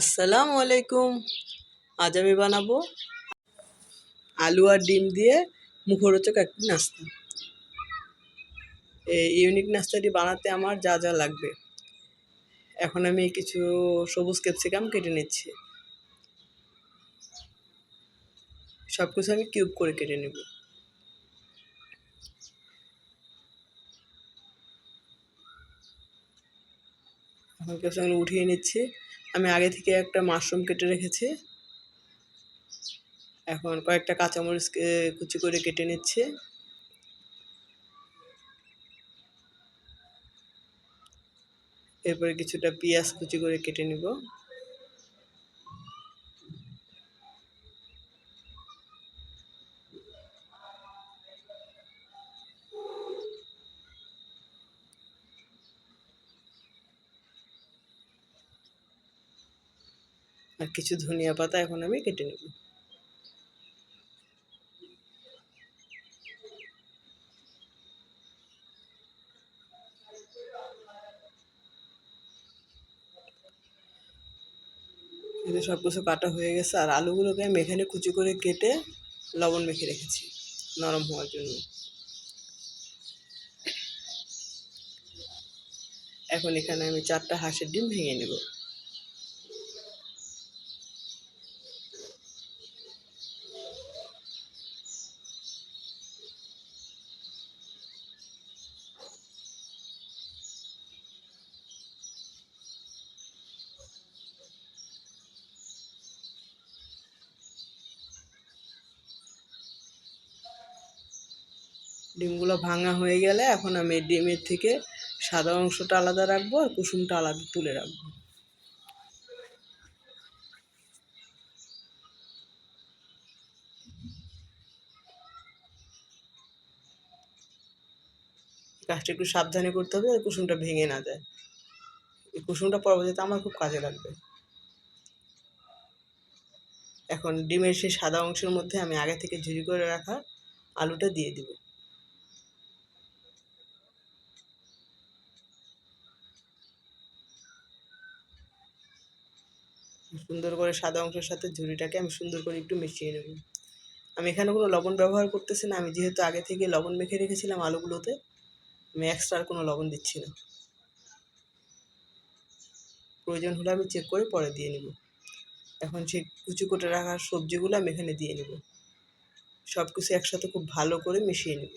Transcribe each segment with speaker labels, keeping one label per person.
Speaker 1: আসসালামু আলাইকুম আজ আমি বানাবো আলু আর ডিম দিয়ে মুখরোচক একটি নাস্তা। এই ইউনিক নাস্তাটি বানাতে আমার যা যা লাগবে। এখন আমি কিছু সবুজ ক্যাপসিকাম কেটে নিচ্ছি। সব কিছু আমি কিউব করে কেটে নেব। এখন ক্যাপসিকাম উঠিয়ে নিচ্ছি। আমি আগে থেকে একটা মাশরুম কেটে রেখেছি। এখন কয়েকটা কাঁচামরিচ কুচি করে কেটে নিচ্ছে। এরপরে কিছুটা পেঁয়াজ কুচি করে কেটে নিব। আর কিছু ধনিয়া পাতা এখন আমি কেটে নেব। এতে সব কিছু কাটা হয়ে গেছে আর আলুগুলোকে আমি এখানে কুচি করে কেটে লবণ মেখে রেখেছি নরম হওয়ার জন্য। এখন এখানে আমি চারটা হাঁসের ডিম ভেঙে নেব। ডিমগুলো ভাঙা হয়ে গেলে এখন আমি ডিমের থেকে সাদা অংশটা আলাদা রাখব আর কুসুমটা আলাদা তুলে রাখব। কাজটা একটু সাবধানে করতে হবে আর কুসুমটা ভেঙে না যায়। এই কুসুমটা পরবর্তীতে আমার খুব কাজে লাগবে। এখন ডিমের সেই সাদা অংশের মধ্যে আমি আগে থেকে ঝুরি করে রাখা আলুটা দিয়ে দিব। সুন্দর করে সাদা অংশের সাথে ঝুড়িটাকে আমি সুন্দর করে একটু মিশিয়ে নেব। আমি এখানে কোনো লবণ ব্যবহার করতেছি না, আমি যেহেতু আগে থেকে লবণ মেখে রেখেছিলাম আলুগুলোতে, আমি এক্সট্রা আর কোনো লবণ দিচ্ছি না। প্রয়োজন হলে আমি চেক করে পরে দিয়ে নেব। এখন সেই কুচি কোটে রাখার সবজিগুলো আমি এখানে দিয়ে নেব। সব কিছু একসাথে খুব ভালো করে মিশিয়ে নেব।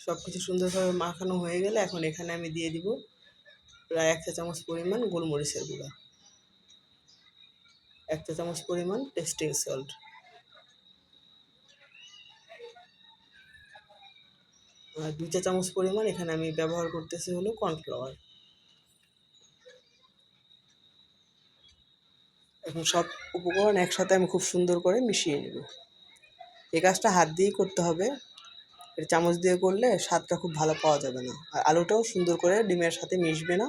Speaker 1: সব কিছু সুন্দরভাবে মাখানো হয়ে গেলে এখন এখানে আমি দিয়ে দিব প্রায় এক চা চামচ পরিমাণ গোলমরিচের গুঁড়া। এক চা চামচ পরিমাণ টেস্টিং সল্ট আর দুই চা চামচ পরিমাণ এখানে আমি ব্যবহার করতেছি হলো কর্নফ্লাওয়ার এখন সব উপকরণ একসাথে আমি খুব সুন্দর করে মিশিয়ে নেব। এই কাজটা হাত দিয়েই করতে হবে। এটা চামচ দিয়ে করলে স্বাদটা খুব ভালো পাওয়া যাবে না। আর আলুটাও সুন্দর করে ডিমের সাথে মিশবে না,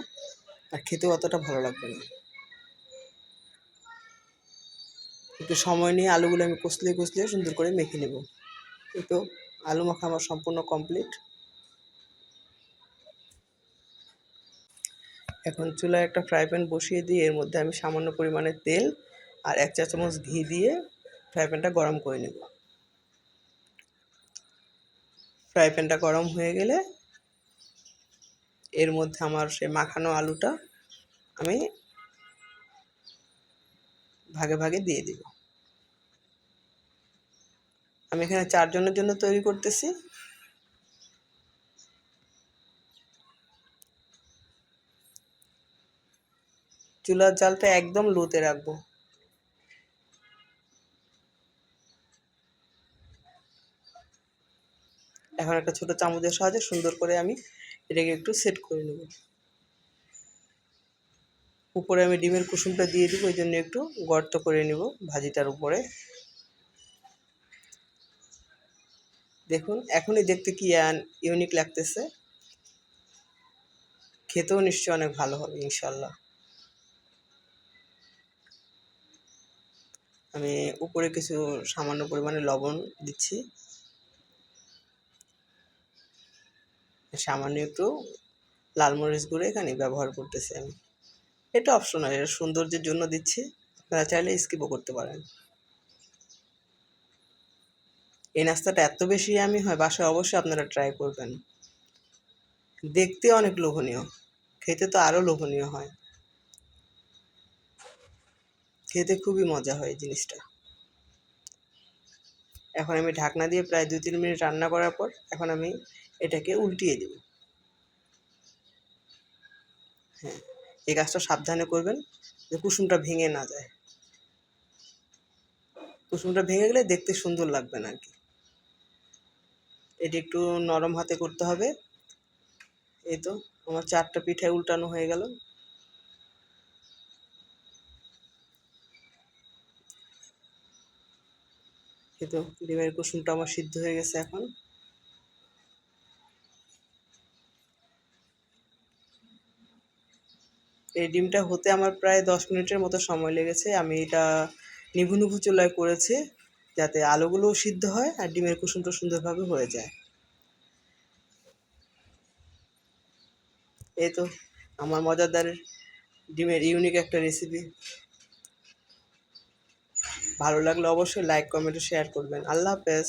Speaker 1: আর খেতেও অতটা ভালো লাগবে না। একটু সময় নিয়ে আলুগুলো আমি কষলিয়ে কষলিয়ে সুন্দর করে মেখে নেব। একটু আলু মাখা আমার সম্পূর্ণ কমপ্লিট। এখন চুলায় একটা ফ্রাই প্যান বসিয়ে দিয়ে এর মধ্যে আমি সামান্য পরিমাণে তেল আর এক চা চামচ ঘি দিয়ে ফ্রাই প্যানটা গরম করে নেব। ফ্রাই প্যানটা গরম হয়ে গেলে এর মধ্যে আমার সে মাখানো আলুটা আমি ভাগে ভাগে দিয়ে দিব। আমি এখানে চারজনের জন্য তৈরি করতেছি। চুলার জালটা একদম লোতে রাখব। এখন একটা ছোট চামচের সাহায্যে সুন্দর করে আমি এটাকে একটু সেট করে নেব। উপরে আমি ডিমের কুসুমটা দিয়ে দিব, ওই জন্য একটু গর্ত করে নেব ভাজিটার উপরে। দেখুন, এখনই দেখতে কি ইউনিক লাগতেছে। খেতেও নিশ্চয়ই অনেক ভালো হবে, ইনশাল্লাহ। আমি উপরে কিছু সামান্য পরিমাণে লবণ দিচ্ছি। সামান্য একটু লাল মরিচ গুঁড়ো এখানে ব্যবহার করতেছি আমি। এটা অপশনাল এটা সৌন্দর্যের জন্য দিচ্ছি। আপনারা চাইলে স্কিপও করতে পারেন। এই নাস্তাটা এত বেশি আমি হয়, বাসায় অবশ্যই আপনারা ট্রাই করবেন। দেখতে অনেক লোভনীয়, খেতে তো আরও লোভনীয় হয়। খেতে খুবই মজা হয় জিনিসটা। এখন আমি ঢাকনা দিয়ে প্রায় দু তিন মিনিট রান্না করার পর, এখন আমি এটাকে উল্টিয়ে দেব। হ্যাঁ এই গাছটা সাবধানে করবেন যে কুসুমটা ভেঙে না যায়। কুসুমটা ভেঙে গেলে দেখতে সুন্দর লাগবে না কি। এটি একটু নরম হাতে করতে হবে। এই তো, আমার চারটা পিঠে উল্টানো হয়ে গেল। এই তো ডিমের কুসুমটা আমার সিদ্ধ হয়ে গেছে এখন। এই ডিমটা হতে আমার প্রায় দশ মিনিটের মতো সময় লেগেছে। আমি এটা নিভু নিভু চুলায় করেছি যাতে আলোগুলোও সিদ্ধ হয় আর ডিমের কুসুমটা সুন্দরভাবে হয়ে যায়। এই তো আমার মজাদার ডিমের ইউনিক একটা রেসিপি ভালো লাগলে অবশ্যই লাইক কমেন্ট শেয়ার করবেন। আল্লাহ হাফেজ।